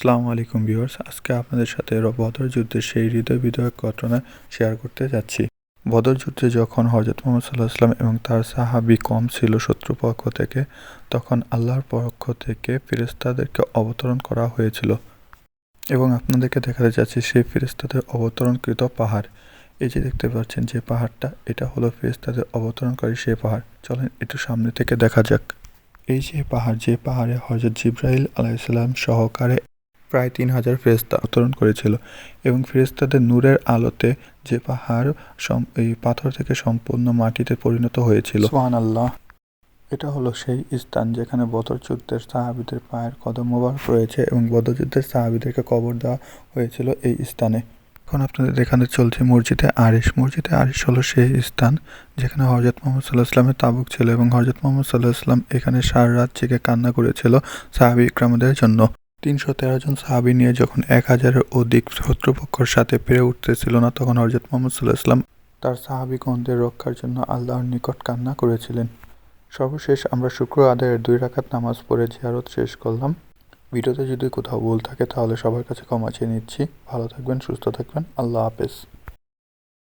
আসসালামু আলাইকুম ভিউয়ার্স, আজকে আপনাদের সাথে বদর যুদ্ধের সেই হৃদয় বিদয়ক ঘটনা শেয়ার করতে যাচ্ছি। বদর যুদ্ধে যখন হজরত মোহাম্মদ সাল্লাহ আসলাম এবং তার সাহাবি কম ছিল শত্রুপক্ষ থেকে, তখন আল্লাহর পক্ষ থেকে ফেরেস্তাদেরকে অবতরণ করা হয়েছিল। এবং আপনাদেরকে দেখাতে যাচ্ছি সেই ফেরেস্তাদের অবতরণকৃত পাহাড়। এই যে দেখতে পাচ্ছেন যে পাহাড়টা, এটা হলো ফেরেস্তাদের অবতরণকারী সেই পাহাড়। চলেন একটু সামনে থেকে দেখা যাক। এই যে পাহাড়, যে পাহাড়ে হজরত জিব্রাইল আলাইসাল্লাম সহকারে প্রায় তিন হাজার ফেরেস্তা অবতরণ করেছিল এবং ফেরেস্তাদের নূরের আলোতে যে পাহাড় এই পাথর থেকে সম্পূর্ণ মাটিতে পরিণত হয়েছিল। সোহান আল্লাহ এটা হলো সেই স্থান যেখানে বদর যুদ্ধের সাহাবিদের পায়ের কদম মোবারক রয়েছে এবং বদর যুদ্ধের সাহাবিদেরকে কবর দেওয়া হয়েছিল এই স্থানে। এখন আপনাদের এখানে চলছে মসজিদে আরিশ। মসজিদে আরিশ হলো সেই স্থান যেখানে হজরত মোহাম্মদ সাল্লাহ ইসলামের তাবুক ছিল এবং হজরত মোহাম্মদ সাল্লাহ ইসলাম এখানে সারা রাত জেগে কান্না করেছিল সাহাবি ইকরামদের জন্য। তিনশো তেরো জন সাহাবি নিয়ে যখন এক হাজারের অধিক শত্রুপক্ষর সাথে পেরে উঠতেছিল না, তখন হজরত মোহাম্মদ সাল্লাহ ইসলাম তার সাহাবিগণদের রক্ষার জন্য আল্লাহর নিকট কান্না করেছিলেন। সর্বশেষ আমরা শুক্র আদায়ের দুই রাকাত নামাজ পড়ে জিয়ারত শেষ করলাম। ভিডিওতে যদি কোথাও ভুল থাকে, তাহলে সবার কাছে ক্ষমা চেয়ে নিচ্ছি। ভালো থাকবেন, সুস্থ থাকবেন। আল্লাহ হাফেজ।